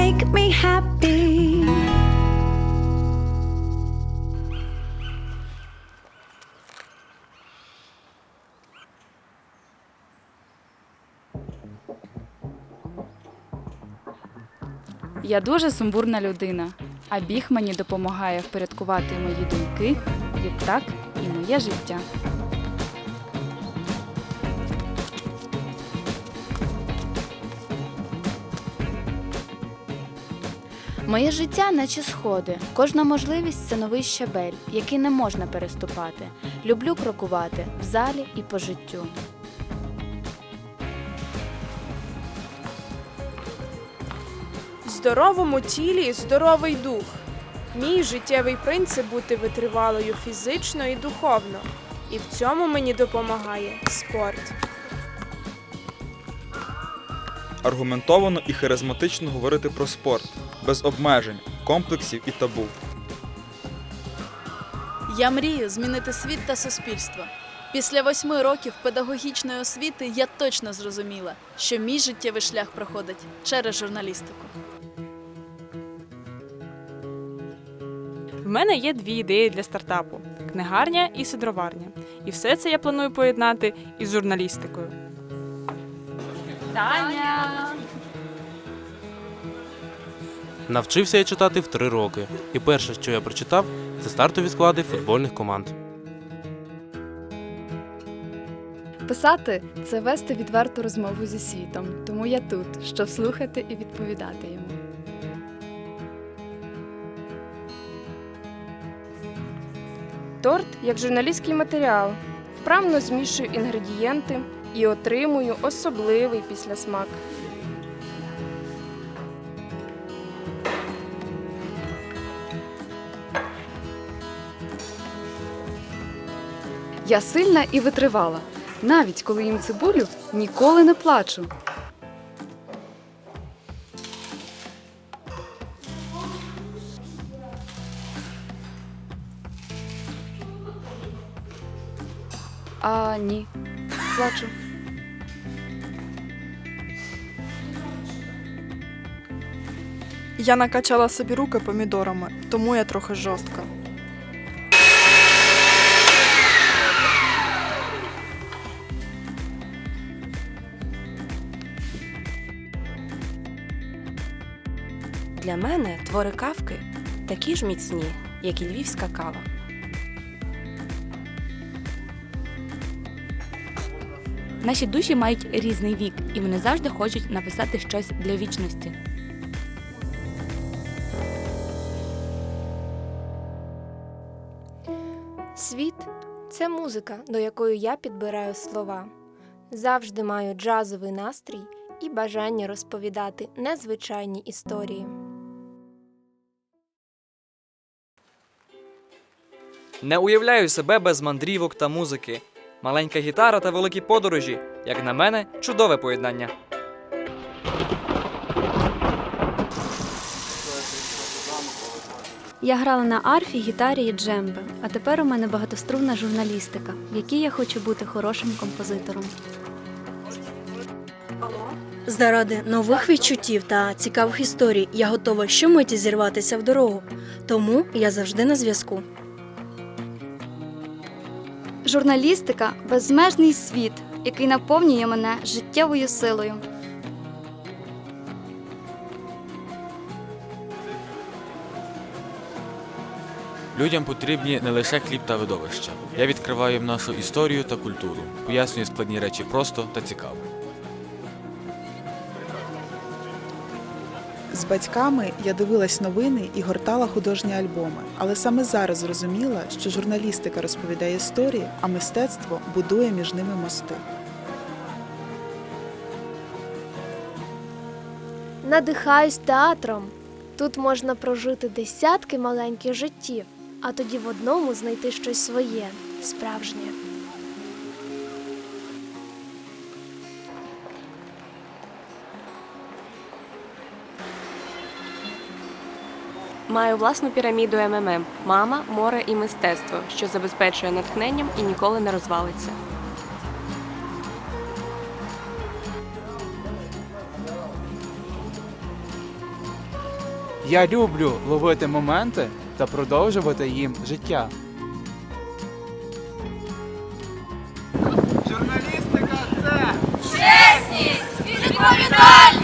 make me happy. Я дуже сумбурна людина, а біг мені допомагає впорядкувати мої думки, відтак і моє життя. Моє життя, наче сходи. Кожна можливість це новий щабель, який не можна переступати. Люблю крокувати в залі і по життю. В здоровому тілі здоровий дух. Мій життєвий принцип бути витривалою фізично і духовно. І в цьому мені допомагає спорт. Аргументовано і харизматично говорити про спорт, без обмежень, комплексів і табу. Я мрію змінити світ та суспільство. Після восьми років педагогічної освіти я точно зрозуміла, що мій життєвий шлях проходить через журналістику. В мене є дві ідеї для стартапу: книгарня і сидроварня. І все це я планую поєднати із журналістикою. Навчився я читати в три роки, і перше, що я прочитав, це стартові склади футбольних команд. Писати це вести відверту розмову зі світом, тому я тут, щоб слухати і відповідати йому. Торт як журналістський матеріал. Вправно змішую інгредієнти і отримую особливий післясмак. Я сильна і витривала. Навіть коли їм цибулю, ніколи не плачу. А ні, плачу. Я накачала собі руки помідорами, тому я трохи жорстка. Мене твори кавки такі ж міцні, як і львівська кава. Наші душі мають різний вік, і вони завжди хочуть написати щось для вічності. Світ це музика, до якої я підбираю слова. Завжди маю джазовий настрій і бажання розповідати незвичайні історії. Не уявляю себе без мандрівок та музики. Маленька гітара та великі подорожі, як на мене, чудове поєднання. Я грала на арфі, гітарі і джембе, а тепер у мене багатострунна журналістика, в якій я хочу бути хорошим композитором. Заради нових відчуттів та цікавих історій я готова щомиті зірватися в дорогу, тому я завжди на зв'язку. Журналістика безмежний світ, який наповнює мене життєвою силою. Людям потрібні не лише хліб та видовища. Я відкриваю нашу історію та культуру, пояснюю складні речі просто та цікаво. З батьками я дивилась новини і гортала художні альбоми, але саме зараз зрозуміла, що журналістика розповідає історії, а мистецтво будує між ними мости. Надихаюсь театром. Тут можна прожити десятки маленьких життів, а тоді в одному знайти щось своє, справжнє. Маю власну піраміду МММ мама, море і мистецтво, що забезпечує натхненням і ніколи не розвалиться. Я люблю ловити моменти та продовжувати їм життя. Журналістика це чесність, відповідальність!